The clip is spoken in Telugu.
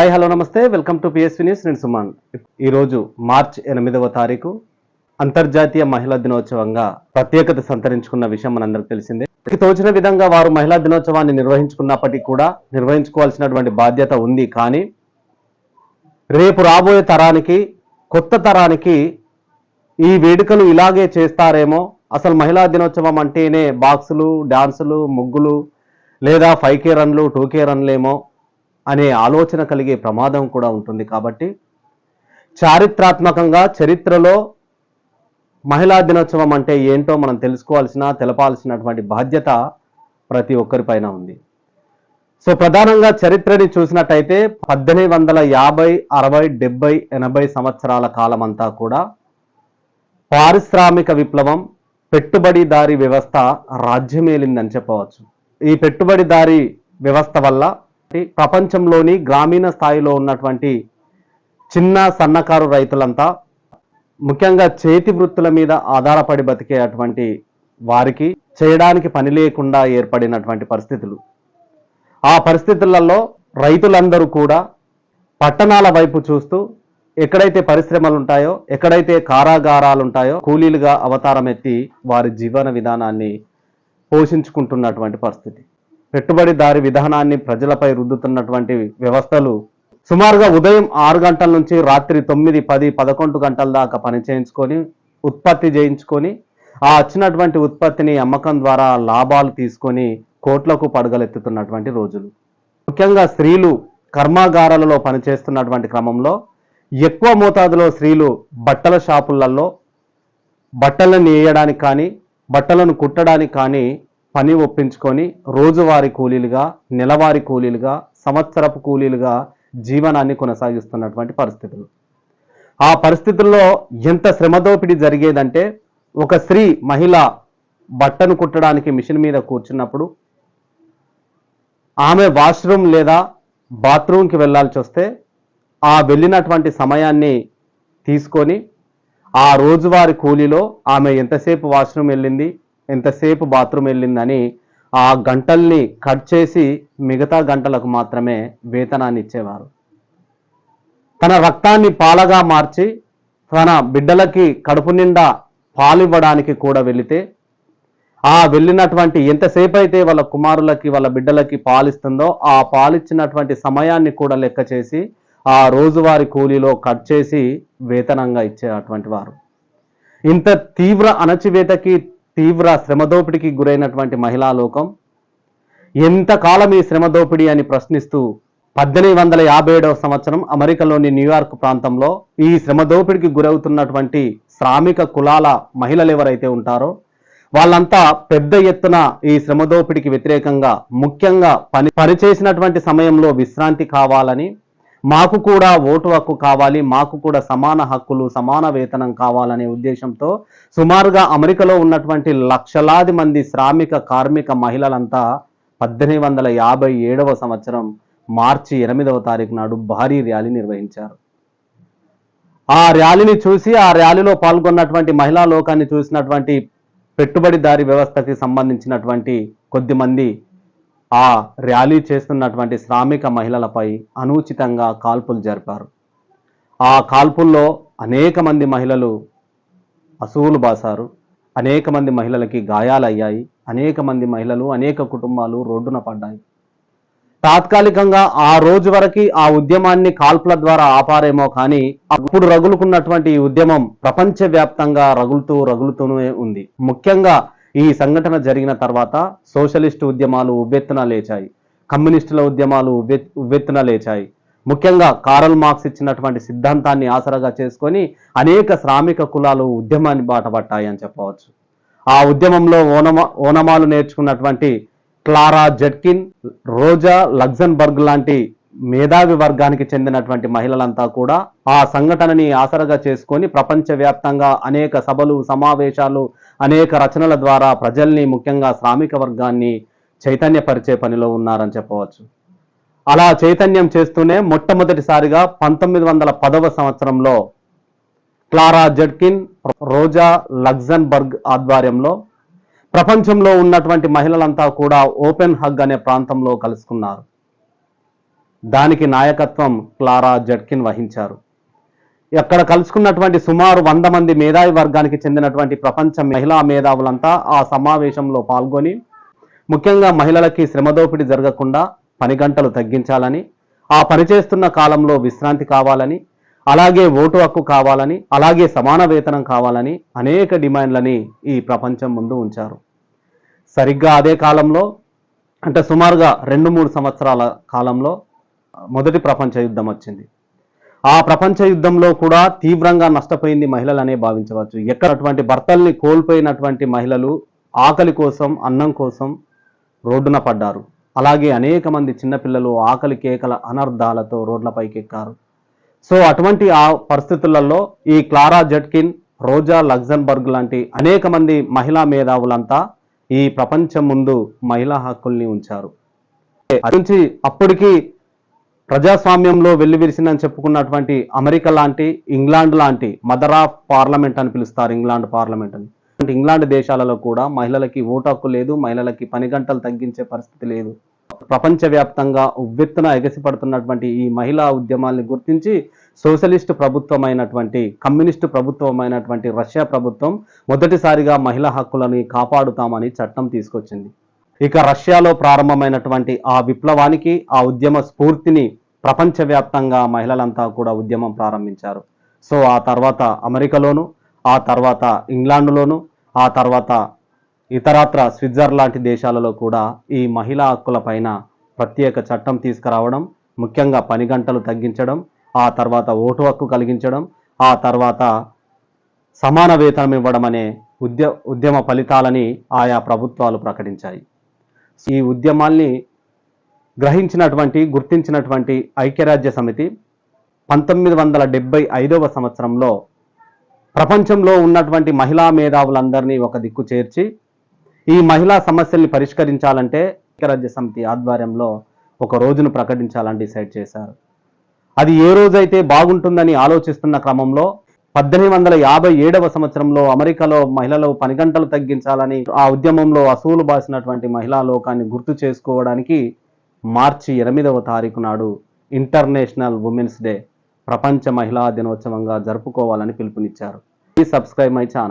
హాయ్ హలో నమస్తే. వెల్కమ్ టు పిఎస్వి న్యూస్ నేను సుమన్. ఈరోజు మార్చ్ ఎనిమిదవ తారీఖు అంతర్జాతీయ మహిళా దినోత్సవంగా ప్రత్యేకత సంతరించుకున్న విషయం మనందరికి తెలిసిందే. తోచిన విధంగా వారు మహిళా దినోత్సవాన్ని నిర్వహించుకున్నప్పటికీ కూడా నిర్వహించుకోవాల్సినటువంటి బాధ్యత ఉంది. కానీ రేపు రాబోయే తరానికి కొత్త తరానికి ఈ వేడుకలు ఇలాగే చేస్తారేమో. అసలు మహిళా దినోత్సవం అంటేనే బాక్సులు డాన్సులు ముగ్గులు లేదా ఫైవ్ కే రన్లు టూ కే రన్లేమో అనే ఆలోచన కలిగే ప్రమాదం కూడా ఉంటుంది కాబట్టి చారిత్రాత్మకంగా చరిత్రలో మహిళా దినోత్సవం అంటే ఏంటో మనం తెలుసుకోవాల్సిన తెలపాల్సినటువంటి బాధ్యత ప్రతి ఒక్కరిపైన ఉంది. సో ప్రధానంగా చరిత్రని చూసినట్టయితే పద్దెనిమిది వందల యాభై అరవై డెబ్బై ఎనభై సంవత్సరాల కాలం అంతా కూడా పారిశ్రామిక విప్లవం పెట్టుబడిదారి వ్యవస్థ రాజ్యమేలిందని చెప్పవచ్చు. ఈ పెట్టుబడిదారి వ్యవస్థ వల్ల ప్రపంచంలోని గ్రామీణ స్థాయిలో ఉన్నటువంటి చిన్న సన్నకారు రైతులంతా ముఖ్యంగా చేతి వృత్తుల మీద ఆధారపడి బతికే అటువంటి వారికి చేయడానికి పని లేకుండా ఏర్పడినటువంటి పరిస్థితులు. ఆ పరిస్థితులలో రైతులందరూ కూడా పట్టణాల వైపు చూస్తూ ఎక్కడైతే పరిశ్రమలు ఉంటాయో ఎక్కడైతే కారాగారాలు ఉంటాయో కూలీలుగా అవతారం ఎత్తి వారి జీవన విధానాన్ని పోషించుకుంటున్నటువంటి పరిస్థితి. పెట్టుబడిదారి విధానాన్ని ప్రజలపై రుద్దుతున్నటువంటి వ్యవస్థలు సుమారుగా ఉదయం ఆరు గంటల నుంచి రాత్రి తొమ్మిది పది పదకొండు గంటల దాకా పని చేయించుకొని ఉత్పత్తి చేయించుకొని ఆ వచ్చినటువంటి ఉత్పత్తిని అమ్మకం ద్వారా లాభాలు తీసుకొని కోట్లకు పడగలెత్తుతున్నటువంటి రోజులు. ముఖ్యంగా స్త్రీలు కర్మాగారాలలో పనిచేస్తున్నటువంటి క్రమంలో ఎక్కువ మోతాదులో స్త్రీలు బట్టల షాపులలో బట్టలను నేయడానికి కానీ బట్టలను కుట్టడానికి కానీ పని ఒప్పించుకొని రోజువారీ కూలీలుగా నెలవారీ కూలీలుగా సంవత్సరపు కూలీలుగా జీవనాన్ని కొనసాగిస్తున్నటువంటి పరిస్థితులు. ఆ పరిస్థితుల్లో ఎంత శ్రమదోపిడి జరిగేదంటే ఒక స్త్రీ మహిళ బట్టను కుట్టడానికి మిషన్ మీద కూర్చున్నప్పుడు ఆమె వాష్రూమ్ లేదా బాత్రూమ్కి వెళ్ళాల్సి వస్తే ఆ వెళ్ళినటువంటి సమయాన్ని తీసుకొని ఆ రోజువారి కూలీలో ఆమె ఎంతసేపు వాష్రూమ్ వెళ్ళింది ఎంతసేపు బాత్రూమ్ వెళ్ళిందని ఆ గంటల్ని కట్ చేసి మిగతా గంటలకు మాత్రమే వేతనాన్ని ఇచ్చేవారు. తన రక్తాన్ని పాలగా మార్చి తన బిడ్డలకి కడుపు నిండా పాలివ్వడానికి కూడా వెళితే ఆ వెళ్ళినటువంటి ఎంతసేపు అయితే వాళ్ళ కుమారులకి వాళ్ళ బిడ్డలకి పాలిస్తుందో ఆ పాలిచ్చినటువంటి సమయాన్ని కూడా లెక్క చేసి ఆ రోజువారి కూలీలో కట్ చేసి వేతనంగా ఇచ్చేటువంటి వారు. ఇంత తీవ్ర అణచివేతకి తీవ్ర శ్రమదోపిడికి గురైనటువంటి మహిళా లోకం. ఎంతకాలం ఈ శ్రమదోపిడి అని ప్రశ్నిస్తూ పద్దెనిమిది వందల యాభై ఏడవ సంవత్సరం అమెరికాలోని న్యూయార్క్ ప్రాంతంలో ఈ శ్రమదోపిడికి గురవుతున్నటువంటి శ్రామిక కులాల మహిళలు ఎవరైతే ఉంటారో వాళ్ళంతా పెద్ద ఎత్తున ఈ శ్రమదోపిడికి వ్యతిరేకంగా ముఖ్యంగా పని పనిచేసినటువంటి సమయంలో విశ్రాంతి కావాలని మాకు కూడా ఓటు హక్కు కావాలి మాకు కూడా సమాన హక్కులు సమాన వేతనం కావాలనే ఉద్దేశంతో సుమారుగా అమెరికాలో ఉన్నటువంటి లక్షలాది మంది శ్రామిక కార్మిక మహిళలంతా పద్దెనిమిది వందల యాభై ఏడవ సంవత్సరం మార్చి ఎనిమిదవ తారీఖు నాడు భారీ ర్యాలీ నిర్వహించారు. ఆ ర్యాలీని చూసి ఆ ర్యాలీలో పాల్గొన్నటువంటి మహిళా లోకాన్ని చూసినటువంటి పెట్టుబడిదారి వ్యవస్థకి సంబంధించినటువంటి కొద్ది మంది ఆ ర్యాలీ చేస్తున్నటువంటి శ్రామిక మహిళలపై అనుచితంగా కాల్పులు జరిపారు. ఆ కాల్పుల్లో అనేక మంది మహిళలు అసువులు బాసారు అనేక మంది మహిళలకి గాయాలయ్యాయి. అనేక మంది మహిళలు అనేక కుటుంబాలు రోడ్డున పడ్డాయి. తాత్కాలికంగా ఆ రోజు వరకు ఆ ఉద్యమాన్ని కాల్పుల ద్వారా ఆపారేమో కానీ అప్పుడు రగులుకున్నటువంటి ఈ ఉద్యమం ప్రపంచవ్యాప్తంగా రగులుతూ రగులుతూనే ఉంది. ముఖ్యంగా ఈ సంఘటన జరిగిన తర్వాత సోషలిస్టు ఉద్యమాలు ఉవ్వెత్తున లేచాయి. కమ్యూనిస్టుల ఉద్యమాలు ఉవ్వెత్తున లేచాయి. ముఖ్యంగా కారల్ మార్క్స్ ఇచ్చినటువంటి సిద్ధాంతాన్ని ఆసరాగా చేసుకొని అనేక శ్రామిక కులాలు ఉద్యమాన్ని బాటపట్టాయి అని చెప్పవచ్చు. ఆ ఉద్యమంలో ఓనమా ఓనమాలు నేర్చుకున్నటువంటి క్లారా జట్కిన్ రోజా లగ్జన్బర్గ్ లాంటి మేధావి వర్గానికి చెందినటువంటి మహిళలంతా కూడా ఆ సంఘటనని ఆసరగా చేసుకొని ప్రపంచవ్యాప్తంగా అనేక సభలు సమావేశాలు అనేక రచనల ద్వారా ప్రజల్ని ముఖ్యంగా శ్రామిక వర్గాన్ని చైతన్యపరిచే పనిలో ఉన్నారని చెప్పవచ్చు. అలా చైతన్యం చేస్తూనే మొట్టమొదటిసారిగా పంతొమ్మిది వందల పదవ సంవత్సరంలో క్లారా జడ్కిన్ రోజా లగ్జన్బర్గ్ ఆధ్వర్యంలో ప్రపంచంలో ఉన్నటువంటి మహిళలంతా కూడా ఓపెన్ హగ్ అనే ప్రాంతంలో కలుసుకున్నారు. దానికి నాయకత్వం క్లారా జడ్కిన్ వహించారు. అక్కడ కలుసుకున్నటువంటి సుమారు వంద మంది మేధావి వర్గానికి చెందినటువంటి ప్రపంచ మహిళా మేధావులంతా ఆ సమావేశంలో పాల్గొని ముఖ్యంగా మహిళలకి శ్రమదోపిడి జరగకుండా పని గంటలు తగ్గించాలని ఆ పనిచేస్తున్న కాలంలో విశ్రాంతి కావాలని అలాగే ఓటు హక్కు కావాలని అలాగే సమాన వేతనం కావాలని అనేక డిమాండ్లని ఈ ప్రపంచం ముందు ఉంచారు. సరిగ్గా అదే కాలంలో అంటే సుమారుగా రెండు మూడు సంవత్సరాల కాలంలో మొదటి ప్రపంచ యుద్ధం వచ్చింది ఆ ప్రపంచ యుద్ధంలో కూడా తీవ్రంగా నష్టపోయింది మహిళలనే భావించవచ్చు ఎక్కడటువంటి భర్తల్ని కోల్పోయినటువంటి మహిళలు ఆకలి కోసం అన్నం కోసం రోడ్డున పడ్డారు అలాగే అనేక మంది చిన్నపిల్లలు ఆకలి కేకల అనర్ధాలతో రోడ్లపైకి ఎక్కారు సో అటువంటి ఆ పరిస్థితులలో ఈ క్లారా జట్కిన్ రోజా లగ్జన్బర్గ్ లాంటి అనేక మంది మహిళా మేధావులంతా ఈ ప్రపంచం ముందు మహిళా హక్కుల్ని ఉంచారు అది నుంచి అప్పటికి ప్రజాస్వామ్యంలో వెల్లివిరిసిందని చెప్పుకున్నటువంటి అమెరికా లాంటి ఇంగ్లాండ్ లాంటి మదర్ ఆఫ్ పార్లమెంట్ అని పిలుస్తారు ఇంగ్లాండ్ పార్లమెంట్ అని. అంటే ఇంగ్లాండ్ దేశాలలో కూడా మహిళలకి ఓటు హక్కు లేదు మహిళలకి పని గంటలు తగ్గించే పరిస్థితి లేదు. ప్రపంచవ్యాప్తంగా ఉవ్వెత్తున ఎగసిపడుతున్నటువంటి ఈ మహిళా ఉద్యమాల్ని గుర్తించి సోషలిస్టు ప్రభుత్వమైనటువంటి కమ్యూనిస్టు ప్రభుత్వమైనటువంటి రష్యా ప్రభుత్వం మొదటిసారిగా మహిళా హక్కులని కాపాడుతామని చట్టం తీసుకొచ్చింది. ఇక రష్యాలో ప్రారంభమైనటువంటి ఆ విప్లవానికి ఆ ఉద్యమ స్ఫూర్తిని ప్రపంచవ్యాప్తంగా మహిళలంతా కూడా ఉద్యమం ప్రారంభించారు. సో ఆ తర్వాత అమెరికాలోను ఆ తర్వాత ఇంగ్లాండ్లోను ఆ తర్వాత ఇతరత్ర స్విట్జర్ లాంటి దేశాలలో కూడా ఈ మహిళా హక్కుల పైన ప్రత్యేక చట్టం తీసుకురావడం ముఖ్యంగా పని గంటలు తగ్గించడం ఆ తర్వాత ఓటు హక్కు కలిగించడం ఆ తర్వాత సమాన వేతనం ఇవ్వడం అనే ఉద్య ఉద్యమ ఫలితాలని ఆయా ప్రభుత్వాలు ప్రకటించాయి. ఈ ఉద్యమాల్ని గ్రహించినటువంటి గుర్తించినటువంటి ఐక్యరాజ్య సమితి పంతొమ్మిది వందల డెబ్బై ఐదవ సంవత్సరంలో ప్రపంచంలో ఉన్నటువంటి మహిళా మేధావులందరినీ ఒక దిక్కు చేర్చి ఈ మహిళా సమస్యల్ని పరిష్కరించాలంటే ఐక్యరాజ్య సమితి ఆధ్వర్యంలో ఒక రోజును ప్రకటించాలని డిసైడ్ చేశారు. అది ఏ రోజైతే బాగుంటుందని ఆలోచిస్తున్న క్రమంలో పద్దెనిమిది వందల యాభై ఏడవ సంవత్సరంలో అమెరికాలో మహిళలు పని గంటలు తగ్గించాలని ఆ ఉద్యమంలో అసూలు బాసినటువంటి మహిళా లోకాన్ని గుర్తు చేసుకోవడానికి మార్చి ఎనిమిదవ తారీఖు నాడు ఇంటర్నేషనల్ ఉమెన్స్ డే ప్రపంచ మహిళా దినోత్సవంగా జరుపుకోవాలని పిలుపునిచ్చారు. ఈ సబ్స్క్రైబ్ మై ఛానల్